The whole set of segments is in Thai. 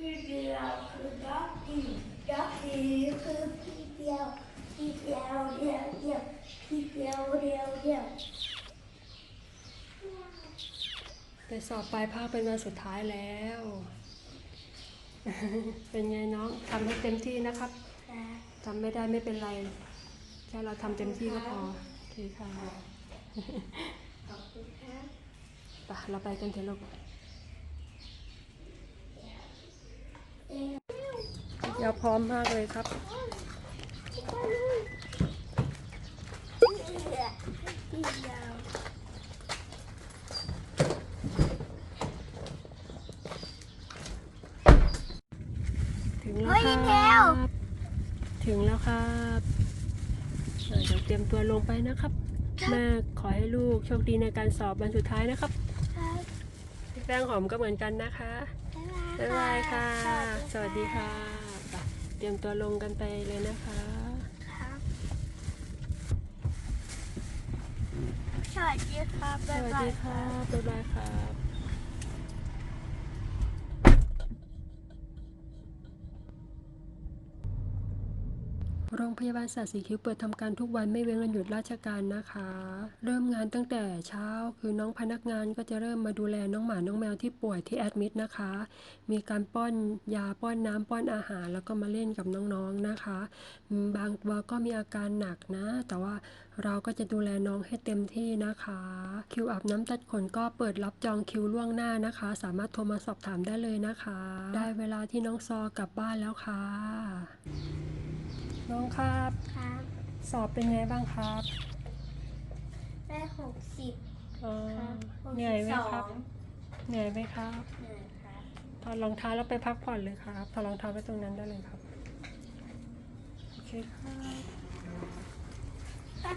พี่เดียวคือด็อกกี้ด็อกกี้คือพี่เดียวพี่เดียวเดียวเดียวพี่เดียวเดียวเดียวไปสอบปลายภาคเป็นวันสุดท้ายแล้ว เป็นไงน้องทำให้เต็มที่นะครับครับทำไม่ได้ไม่เป็นไรแค่เราทำเต็มที่ก็พอโอเคค่ะขอบคุณครับไปเราไปกันเถอะลูก เอ๊ะ เดี๋ยวพร้อมมากเลยครับพี่เดียวพี่เดียวถึงแล้วครับ ถึงแล้วครับเออเดี๋ยวเตรียมตัวลงไปนะครับแม่ขอให้ลูกโชคดีในการสอบวันสุดท้ายนะครับครับพี่แป้งหอมก็เหมือนกันนะคะ บ๊ายบายค่ะ สวัสดีค่ะไป เตรียมตัวลงกันไปเลยนะคะครับสวัสดีครับสบ๊ายวัสบาดียค่ะบ๊ายบายครับ โรงพยาบาลสัตว์สีคิ้วเปิดทำการทุกวันไม่เว้นวันหยุดราชการนะคะ เริ่มงานตั้งแต่เช้าคือน้องพนักงานก็จะเริ่มมาดูแลน้องหมาน้องแมวที่ป่วยที่แอดมิดนะคะ มีการป้อนยาป้อนน้ำป้อนอาหาร แล้วก็มาเล่นกับน้องๆนะคะ บางตัวก็มีอาการหนักนะ แต่ว่าเราก็จะดูแลน้องให้เต็มที่นะคะ คิวอาบน้ำตัดขนก็เปิดรับจองคิวล่วงหน้านะคะ สามารถโทรมาสอบถามได้เลยนะคะ ได้เวลาที่น้องซอกลับบ้านแล้วค่ะ น้องครับ ครับสอบเป็นไงบ้างครับได้หกสิบเออครับหกเหสินื่อยบไหมสอครับงเหนื่อยไหมครับ เหนื่อยครับถอดรองเท้าแล้วไปพักผ่อนเลยครับถอดรองเท้าไว้ตรงนั้นได้เลยครับ โอเคครับอ๋อ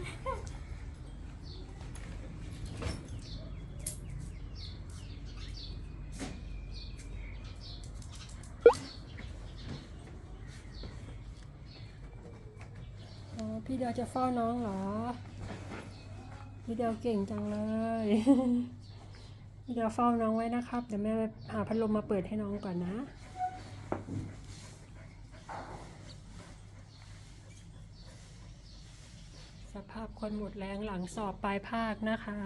พี่เดียวจะเฝ้าน้องเหรอ พี่เดียวเก่งจังเลย พี่เดียวเฝ้าน้องไว้นะครับ เดี๋ยวแม่หาพัดลมมาเปิดให้น้องก่อนนะสภาพคนหมดแรงหลังสอบปลายภาคนะคะ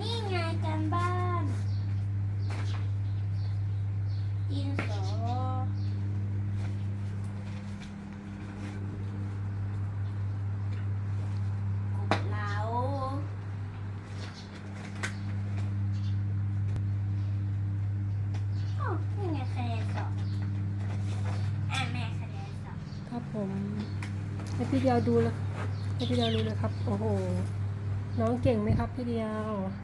นี่ไง กันบ้านดินสอกบเหลาโอ้นี่ไงคะแนนสอบอะแม่คะแนนสอบครับผมให้พี่เดียวดูเลยให้พี่เดียวดูเลยครับ โอ้โห น้องเก่งไหมครับพี่เดียวเ